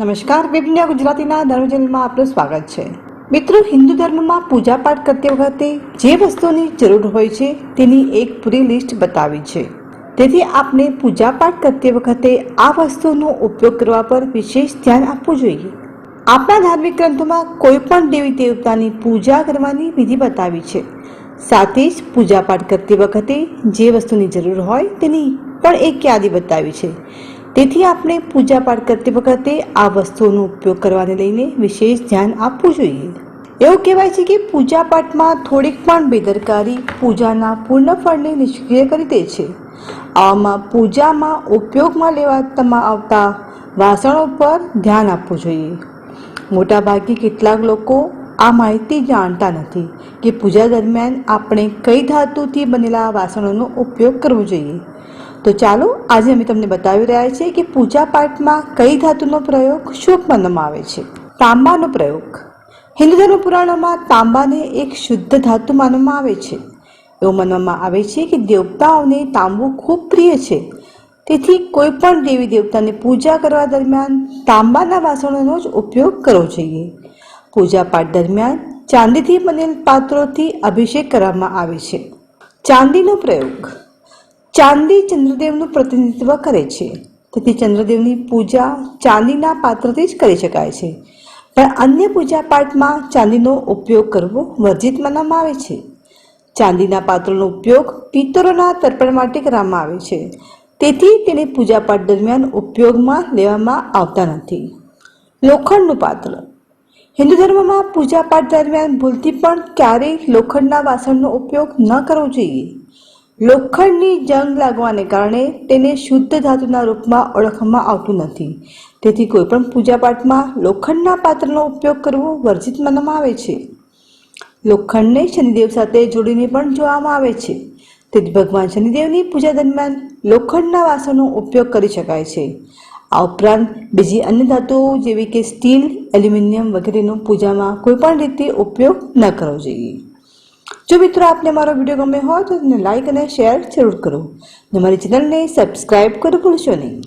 નમસ્કાર વિભિન્ન ગુજરાતીના ધર્મ ચેનલમાં આપનું સ્વાગત છે. મિત્રો, હિન્દુ ધર્મમાં પૂજાપાઠ કરતી વખતે જે વસ્તુની જરૂર હોય છે, તેની એક પૂરી લિસ્ટ બતાવી છે. તેથી આપણે પૂજાપાઠ કરતી વખતે આ વસ્તુનો ઉપયોગ કરવા પર વિશેષ ધ્યાન આપવું જોઈએ. આપણા ધાર્મિક ગ્રંથોમાં કોઈ પણ દેવી દેવતાની પૂજા કરવાની વિધિ બતાવી છે. સાથે જ પૂજાપાઠ કરતી વખતે જે વસ્તુની જરૂર હોય તેની પણ એક યાદી બતાવી છે. તેથી આપણે પૂજાપાઠ કરતી વખતે આ વસ્તુઓનો ઉપયોગ કરવાને લઈને વિશેષ ધ્યાન આપવું જોઈએ. એવું કહેવાય છે કે પૂજાપાઠમાં થોડીક પણ બેદરકારી પૂજાના પૂર્ણ ફળને નિષ્ક્રિય કરી દે છે. આમાં પૂજામાં ઉપયોગમાં લેવામાં આવતા વાસણો પર ધ્યાન આપવું જોઈએ. મોટાભાગે કેટલાક લોકો આ માહિતી જાણતા નથી કે પૂજા દરમિયાન આપણે કઈ ધાતુથી બનેલા વાસણોનો ઉપયોગ કરવો જોઈએ. તો ચાલો, આજે અમે તમને બતાવી રહ્યા છીએ કે પૂજા પાઠમાં કઈ ધાતુનો પ્રયોગ શુભ માનવામાં આવે છે. તાંબાનો પ્રયોગ. હિન્દુ ધર્મ પુરાણોમાં તાંબાને એક શુદ્ધ ધાતુ માનવામાં આવે છે. એવું માનવામાં આવે છે કે દેવતાઓને તાંબુ ખૂબ પ્રિય છે. તેથી કોઈ પણ દેવી દેવતાની પૂજા કરવા દરમિયાન તાંબાના વાસણોનો જ ઉપયોગ કરવો જોઈએ. પૂજા પાઠ દરમિયાન ચાંદીથી બનેલ પાત્રોથી અભિષેક કરવામાં આવે છે. ચાંદીનો પ્રયોગ. ચાંદી ચંદ્રદેવનું પ્રતિનિધિત્વ કરે છે. તેથી ચંદ્રદેવની પૂજા ચાંદીના પાત્રથી જ કરી શકાય છે. પણ અન્ય પૂજા પાઠમાં ચાંદીનો ઉપયોગ કરવો વર્જિત માનવામાં આવે છે. ચાંદીના પાત્રનો ઉપયોગ પિત્તરોના તર્પણ માટે કરવામાં આવે છે. તેથી તેને પૂજાપાઠ દરમિયાન ઉપયોગમાં લેવામાં આવતા નથી. લોખંડનું પાત્ર. હિન્દુ ધર્મમાં પૂજાપાઠ દરમિયાન ભૂલથી પણ ક્યારેય લોખંડના વાસણનો ઉપયોગ ન કરવો જોઈએ. લોખંડની જંગ લાગવાને કારણે તેને શુદ્ધ ધાતુના રૂપમાં ઓળખવામાં આવતું નથી. તેથી કોઈપણ પૂજાપાઠમાં લોખંડના પાત્રનો ઉપયોગ કરવો વર્જિત માનવામાં આવે છે. લોખંડને શનિદેવ સાથે જોડીને પણ જોવામાં આવે છે. તેથી ભગવાન શનિદેવની પૂજા દરમિયાન લોખંડના વાસણનો ઉપયોગ કરી શકાય છે. આ ઉપરાંત બીજી અન્ય ધાતુઓ જેવી કે સ્ટીલ, એલ્યુમિનિયમ વગેરેનો પૂજામાં કોઈપણ રીતે ઉપયોગ ન કરવો જોઈએ. જો મિત્રો આપને મારો વીડિયો ગમે હોય તો લાઈક અને શેર જરૂર કરો. અને મારી ચેનલને સબસ્ક્રાઈબ કરો ભૂલશો નહીં.